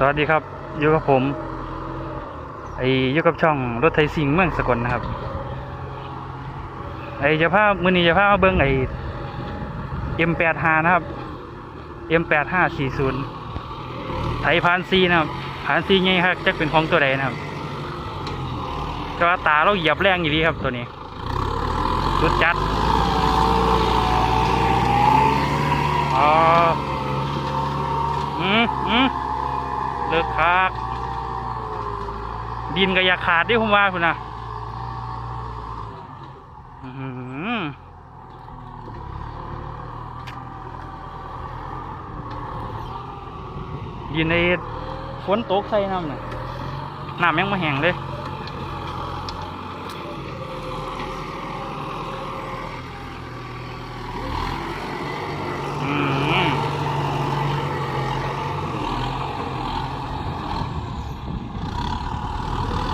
สวัสดีครับอยู่กับผมไออยู่กับช่องรถไทยสิงเมืองสกลนะครับไอ้จะพามือนี้จะพามาเบิ้งไอ M85 นะครับ M8540 ไทยพานซีนะครับพานซีไงครับจะเป็นของตัวใดนะครับแต่ว่าตาเราเหยียบแรงอยู่ดีครับตัวนี้สุดจัดอ๋ออืมอืม เลิก คักดินก็อย่าขาดดิผมว่าคุณนะดินในฝนตกใส่น้ำน่ยน้ำยังมาแห้งเลย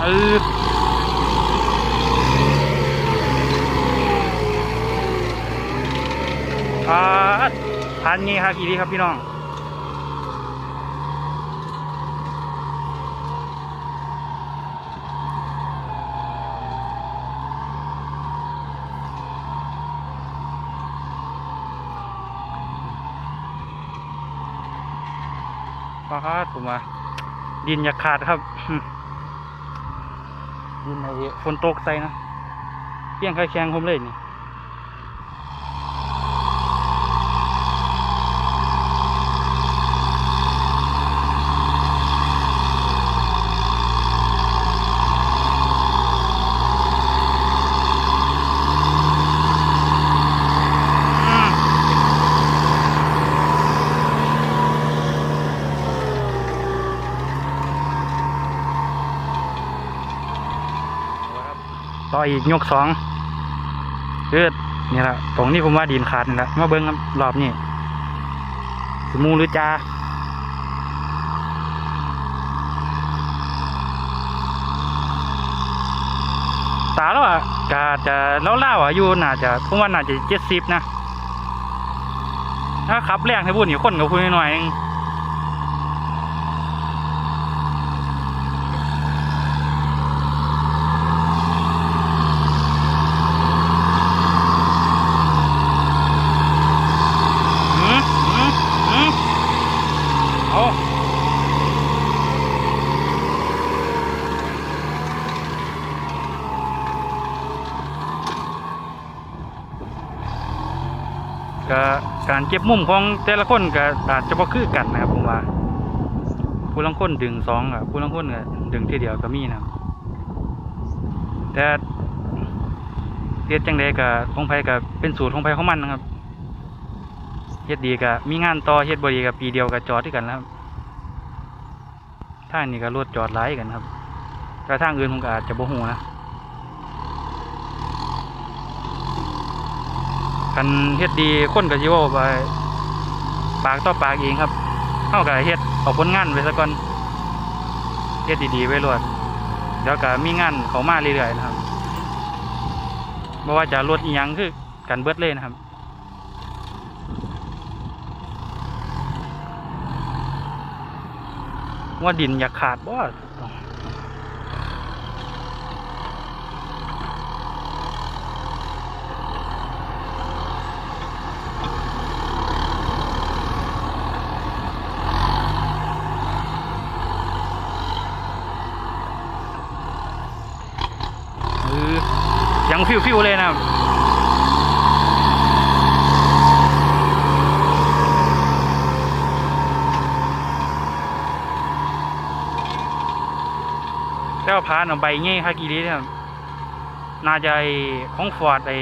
ออพาดทานงี้ครับอีดีครับพี่น้องพาดผมว่าดินอย่าขาดครับ ดินไอ้ฝนตกใส่นะเพียงใครแข็งผมเลยนี่ ต่ออีกยกสองคือนี่แหละตรงนี้ผมว่าดินขาดนี่แหละมาเบิ้งรับรอบนี้สิมูหรือจาตาแล้วอะกาจะเล่าเล่าอะอยู่น่าจะผมว่าน่าจะเจ็ดสิบนะถ้าขับแรงให้บุญอยู่คนกับคุณหน่อยเองหืมหืมหืมเอา ก็การเก็บมุมของแต่ละคนก็อาจจะบ่คือกันนะครับผมว่า ผู้ลังคนดึงสองอะผู้ลังคนก็ดึงทีเดียวก็มีนะแต่เฮ็ดจังใดก็ของไผก็เป็นสูตรของไผของมันนะครับเฮ็ดดีก็มีงานต่อเฮ็ดบ่ดีก็ปีเดียวก็จอดที่กันแล้วครับทางนี้ก็รถจอดหลายกันครับแต่ทางอื่นผมก็อาจจะบ่ฮู้นะ คันเฮ็ดดีคนก็สิเว้าไปปากต่อปากเองครับเฮาก็เฮ็ดเอาผลงานไว้ซะก่อนเฮ็ดดีๆไว้รวดเดี๋ยวก็มีงานเขามาเรื่อยๆนะครับบ่ว่าจะรถอีหยังคือกันเบิดเลยนะครับว่าดินอย่าขาดบ่ ฟิวๆเลยนะครับแต่ว่าพานเอาใบเงี้ยคากีรีเนี่ยน่าจะไอ้ของฟอร์ดไอ้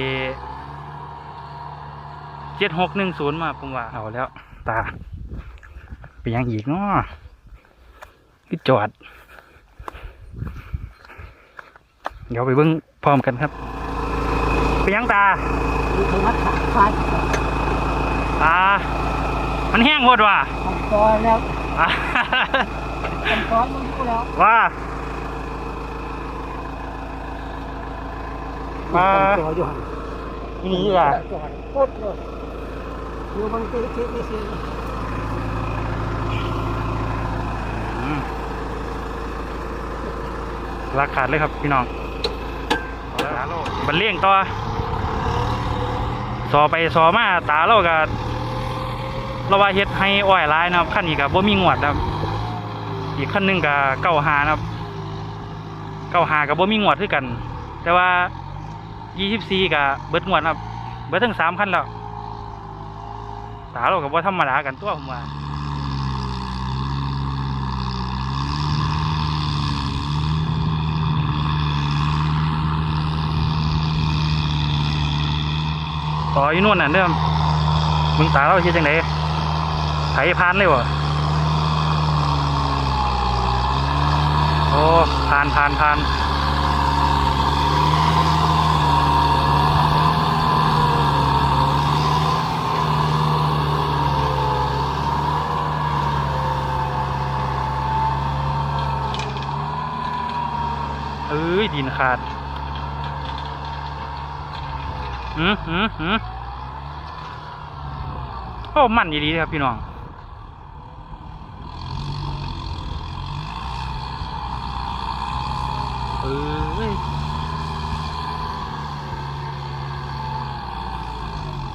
เจ็ดหกหนึ่งศูนย์มาผมว่าเอาแล้ว ตาเป็นยังอีกเนาะคือจอด เดี๋ยวไปเบิ้งพร้อมกันครับ เป็นยังตามีธรรมะฟาดตามันแห้งหมดว่ะทำก้อนแล้วอ่าทำก้อนมันรู้แล้ว ว่ามาตัวอยู่หันอีนี่ว่ะจอดปุ๊บเลยอยู่บางทีที่ที่ที่มราขาดเลยครับพี่น้องสาโลบันเลี่ยงต่อ สอไปสอมาตาเราก็เราว่าเฮ็ดให้อ้อยร้ายนะครับขั้นนี้กับ่มีงวดนะครับ อีกขั้นหนึ่งกับเก้าหานะครับเก้าหากับบ่มีงวดคือกัน แต่ว่ายี่สิบสี่กับเบิดงวดนะครับ เบิดทั้งสามขั้นแล้วตาเรากับว่าธรรมดากันตัวผมว่า ต่ออยู่นู่นน่ะเด้อมึงตาเราเฮ็ดจังไดไถพานเลยวะโอ้ผ่านผ่านผ่านเอ้ยดินขาด หืมหืมหืมโอ้มันดีๆครับพี่น้องเอ้ย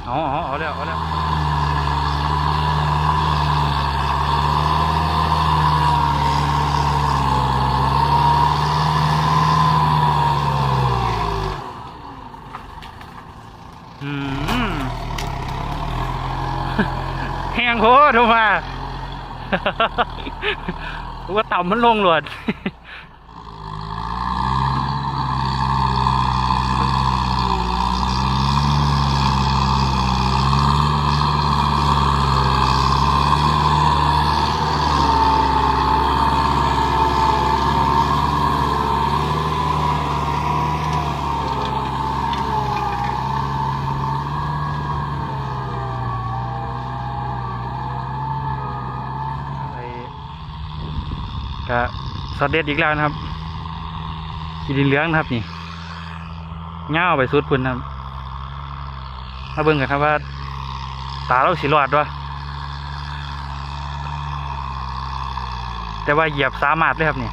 เอาเอาเอาแล้วเอาแล้วอืม แห้ง โคตรมาว่าต่ำมันลงหลวด ไปกะ สดเด็ดอีกแล้วนะครับขีดินเหลืองนะครับนี่เงาวไปสุดพุ่นนะครับมาเบิ่งกันครับว่า ตาเราสิรอดวะแต่ว่าเหยียบสามารถเลยครับนี่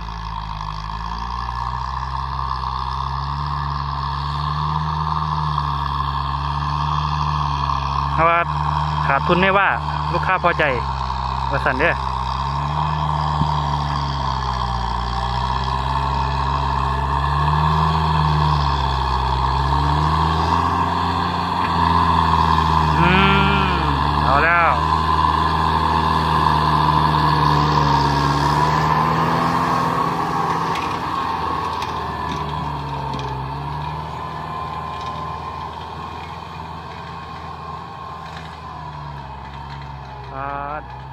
เพราะว่าขาดทุนไม่ว่าลูกค้าพอใจว่าสันเด้อม เอาแล้ว ครับ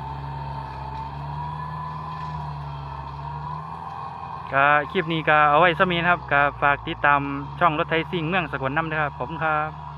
ก็คลิปนี้ก็เอาไว้สมีนะครับก็ฝากติดตามช่องรถไทยซิ่งเมืองสกลน้ำนะครับผมครับ